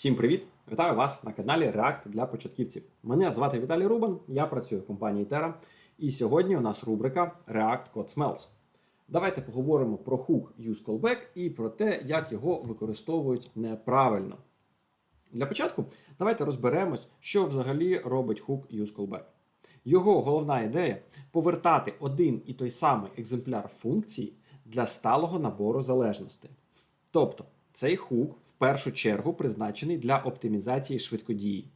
Всім привіт! Вітаю вас на каналі React для початківців. Мене звати Віталій Рубан, я працюю в компанії Terra, і сьогодні у нас рубрика React Code Smells. Давайте поговоримо про хук useCallback і про те, як його використовують неправильно. Для початку давайте розберемось, що взагалі робить хук useCallback. Його головна ідея повертати один і той самий екземпляр функції для сталого набору залежностей. Тобто, цей хук першу чергу призначений для оптимізації швидкодії.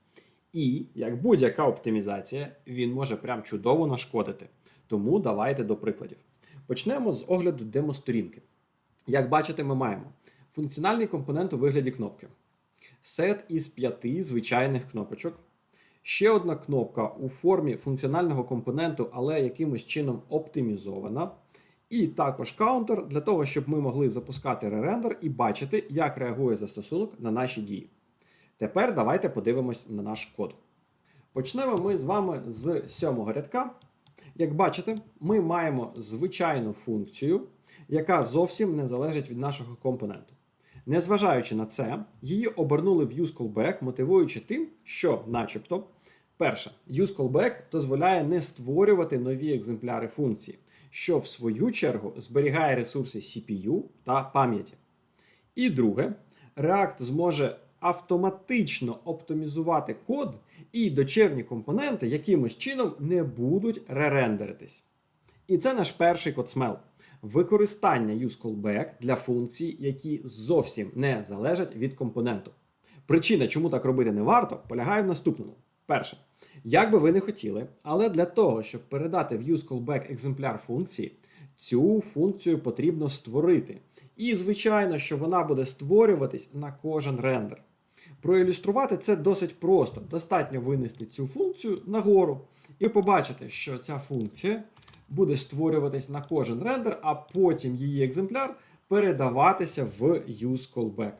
І, як будь-яка оптимізація, він може прям чудово нашкодити. Тому давайте до прикладів. Почнемо з огляду демосторінки. Як бачите, ми маємо функціональний компонент у вигляді кнопки, сет із п'яти звичайних кнопочок, ще одна кнопка у формі функціонального компоненту, але якимось чином оптимізована. І також каунтер для того, щоб ми могли запускати ререндер і бачити, як реагує застосунок на наші дії. Тепер давайте подивимось на наш код. Почнемо ми з вами з сьомого рядка. Як бачите, ми маємо звичайну функцію, яка зовсім не залежить від нашого компоненту. Незважаючи на це, її обернули в useCallback, мотивуючи тим, що, начебто, перше, useCallback дозволяє не створювати нові екземпляри функції, що в свою чергу зберігає ресурси CPU та пам'яті. І друге, React зможе автоматично оптимізувати код, і дочерні компоненти якимось чином не будуть ререндеритись. І це наш перший кодсмел. Використання useCallback для функцій, які зовсім не залежать від компоненту. Причина, чому так робити не варто, полягає в наступному. Перше, як би ви не хотіли, але для того, щоб передати в useCallback екземпляр функції, цю функцію потрібно створити. І, звичайно, що вона буде створюватись на кожен рендер. Проілюструвати це досить просто. Достатньо винести цю функцію нагору, і ви побачите, що ця функція буде створюватись на кожен рендер, а потім її екземпляр передаватися в useCallback.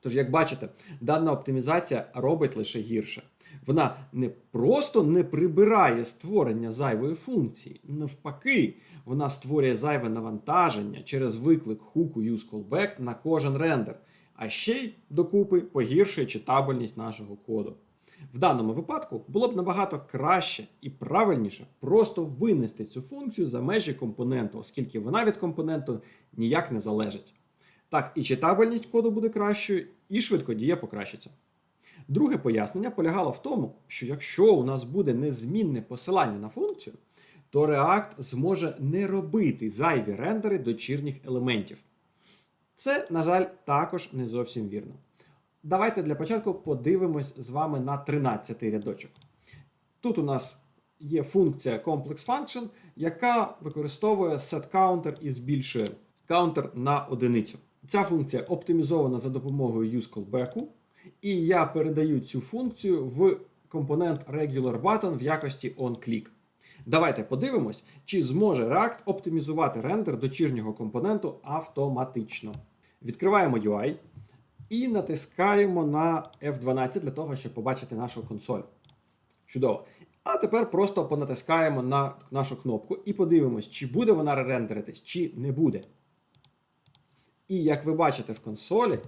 Тож, як бачите, дана оптимізація робить лише гірше. Вона не просто не прибирає створення зайвої функції, навпаки, вона створює зайве навантаження через виклик хуку useCallback на кожен рендер, а ще й докупи погіршує читабельність нашого коду. В даному випадку було б набагато краще і правильніше просто винести цю функцію за межі компоненту, оскільки вона від компоненту ніяк не залежить. Так, і читабельність коду буде кращою, і швидкодія покращиться. Друге пояснення полягало в тому, що якщо у нас буде незмінне посилання на функцію, то React зможе не робити зайві рендери дочірніх елементів. Це, на жаль, також не зовсім вірно. Давайте для початку подивимось з вами на 13 рядочок. Тут у нас є функція Complex Function, яка використовує setCounter і збільшує counter на одиницю. Ця функція оптимізована за допомогою useCallback, і я передаю цю функцію в компонент RegularButton в якості onClick. Давайте подивимось, чи зможе React оптимізувати рендер дочірнього компоненту автоматично. Відкриваємо UI і натискаємо на F12 для того, щоб побачити нашу консоль. Чудово. А тепер просто понатискаємо на нашу кнопку і подивимось, чи буде вона рендеритись, чи не буде. І як ви бачите в консолі,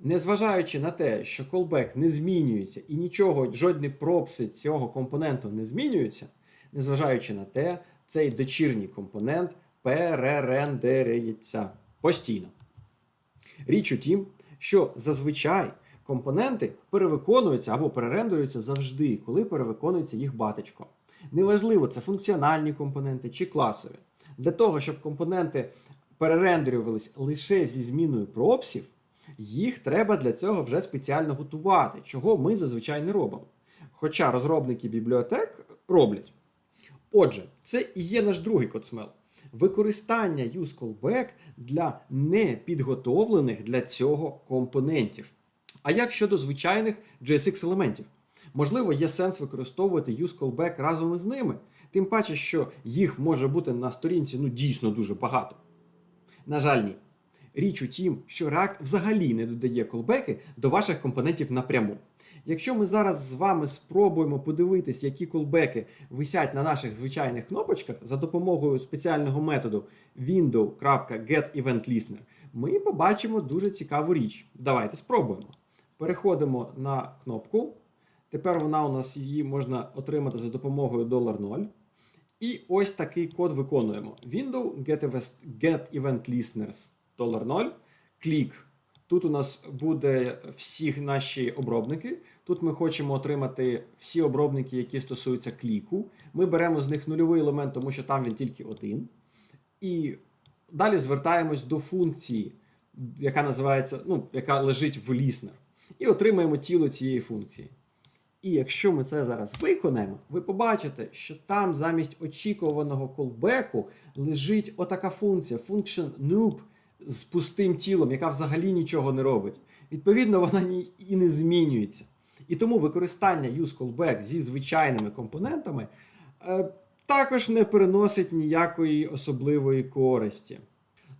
незважаючи на те, що callback не змінюється і нічого, жодні пропси цього компоненту не змінюються, незважаючи на те, цей дочірній компонент перерендериться постійно. Річ у тім, що зазвичай компоненти перевиконуються або перерендуються завжди, коли перевиконується їх батечко. Неважливо, це функціональні компоненти чи класові. Для того, щоб компоненти перерендерювались лише зі зміною пропсів, їх треба для цього вже спеціально готувати, чого ми зазвичай не робимо. Хоча розробники бібліотек роблять. Отже, це і є наш другий кодсмел. Використання useCallback для непідготовлених для цього компонентів. А як щодо звичайних JSX елементів? Можливо, є сенс використовувати useCallback разом із ними, тим паче, що їх може бути на сторінці ну, дійсно дуже багато. На жаль, ні. Річ у тім, що React взагалі не додає колбеки до ваших компонентів напряму. Якщо ми зараз з вами спробуємо подивитись, які колбеки висять на наших звичайних кнопочках за допомогою спеціального методу window.getEventListener, ми побачимо дуже цікаву річ. Давайте спробуємо. Переходимо на кнопку. Тепер вона у нас її можна отримати за допомогою $0. І ось такий код виконуємо. Window get, event- $0. Клік. Тут у нас буде всі наші обробники. Тут ми хочемо отримати всі обробники, які стосуються кліку. Ми беремо з них нульовий елемент, тому що там він тільки один. І далі звертаємось до функції, яка називається, ну, яка лежить в listener. І отримаємо тіло цієї функції. І якщо ми це зараз виконаємо, ви побачите, що там замість очікуваного колбеку лежить отака функція function noob з пустим тілом, яка взагалі нічого не робить. Відповідно, вона і не змінюється. І тому використання useCallback зі звичайними компонентами е, також не приносить ніякої особливої користі.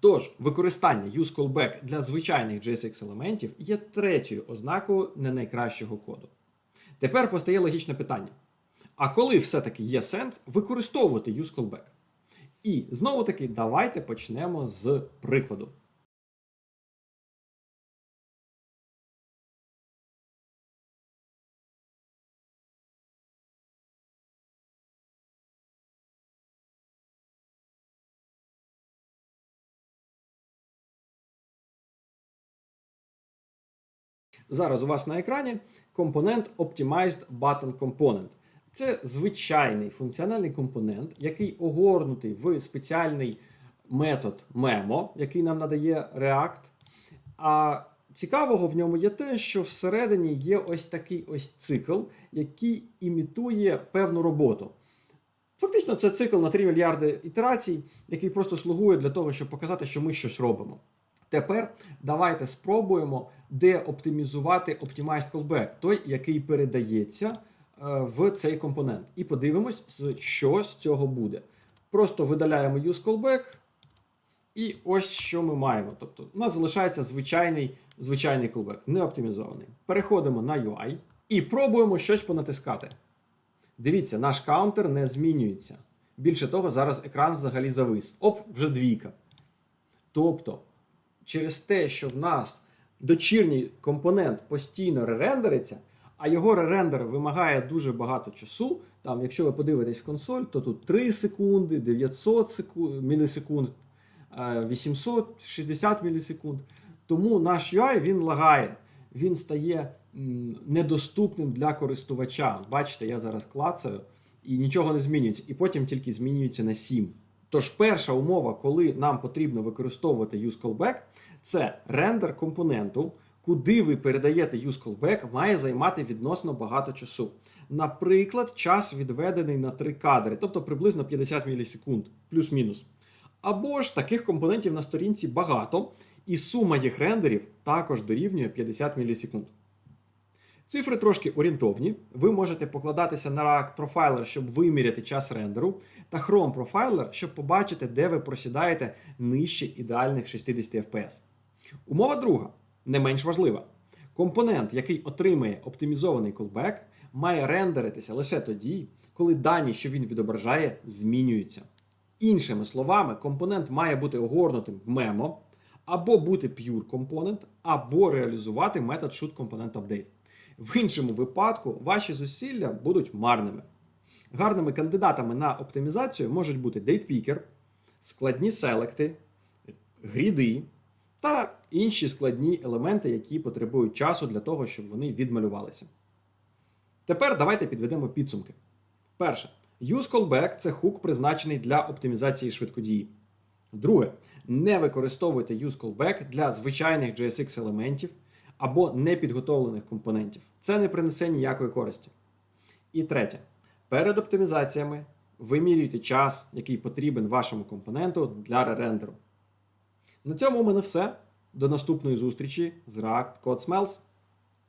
Тож, використання useCallback для звичайних JSX елементів є третьою ознакою не найкращого коду. Тепер постає логічне питання: а коли все-таки є сенс використовувати useCallback? І знову таки, давайте почнемо з прикладу. Зараз у вас на екрані компонент Optimized Button Component. Це звичайний функціональний компонент, який огорнутий в спеціальний метод Memo, який нам надає React. А цікавого в ньому є те, що всередині є ось такий ось цикл, який імітує певну роботу. Фактично, це цикл на 3 мільярди ітерацій, який просто слугує для того, щоб показати, що ми щось робимо. Тепер давайте спробуємо деоптимізувати Optimized Callback, той, який передається в цей компонент. І подивимось, що з цього буде. Просто видаляємо Use Callback, і ось що ми маємо. Тобто, у нас залишається звичайний, звичайний callback, не оптимізований. Переходимо на UI і пробуємо щось понатискати. Дивіться, наш каунтер не змінюється. Більше того, зараз екран взагалі завис. Оп, вже двійка. Тобто, через те, що в нас дочірній компонент постійно ререндериться, а його ререндер вимагає дуже багато часу. Там, якщо ви подивитесь в консоль, то тут 3 секунди, 900 секунд, мілісекунд, е, 860 мілісекунд. Тому наш UI він лагає, він стає недоступним для користувача. Бачите, я зараз клацаю і нічого не змінюється. І потім тільки змінюється на 7. Тож перша умова, коли нам потрібно використовувати useCallback, це рендер компоненту, куди ви передаєте useCallback, має займати відносно багато часу. Наприклад, час відведений на 3 кадри, тобто приблизно 50 мілісекунд, плюс-мінус. Або ж таких компонентів на сторінці багато, і сума їх рендерів також дорівнює 50 мілісекунд. Цифри трошки орієнтовні. Ви можете покладатися на React Profiler, щоб виміряти час рендеру, та Chrome Profiler, щоб побачити, де ви просідаєте нижче ідеальних 60 FPS. Умова друга, не менш важлива. Компонент, який отримує оптимізований callback, має рендеритися лише тоді, коли дані, що він відображає, змінюються. Іншими словами, компонент має бути огорнутим в мемо, або бути pure компонент, або реалізувати метод shootComponentUpdate. В іншому випадку ваші зусилля будуть марними. Гарними кандидатами на оптимізацію можуть бути DatePicker, складні селекти, гріди та інші складні елементи, які потребують часу для того, щоб вони відмалювалися. Тепер давайте підведемо підсумки. Перше. Use callback – це хук, призначений для оптимізації швидкодії. Друге, не використовуйте use callback для звичайних JSX елементів або непідготовлених компонентів. Це не принесе ніякої користі. І третє, перед оптимізаціями вимірюйте час, який потрібен вашому компоненту для ререндеру. На цьому у мене все. До наступної зустрічі з React Code Smells.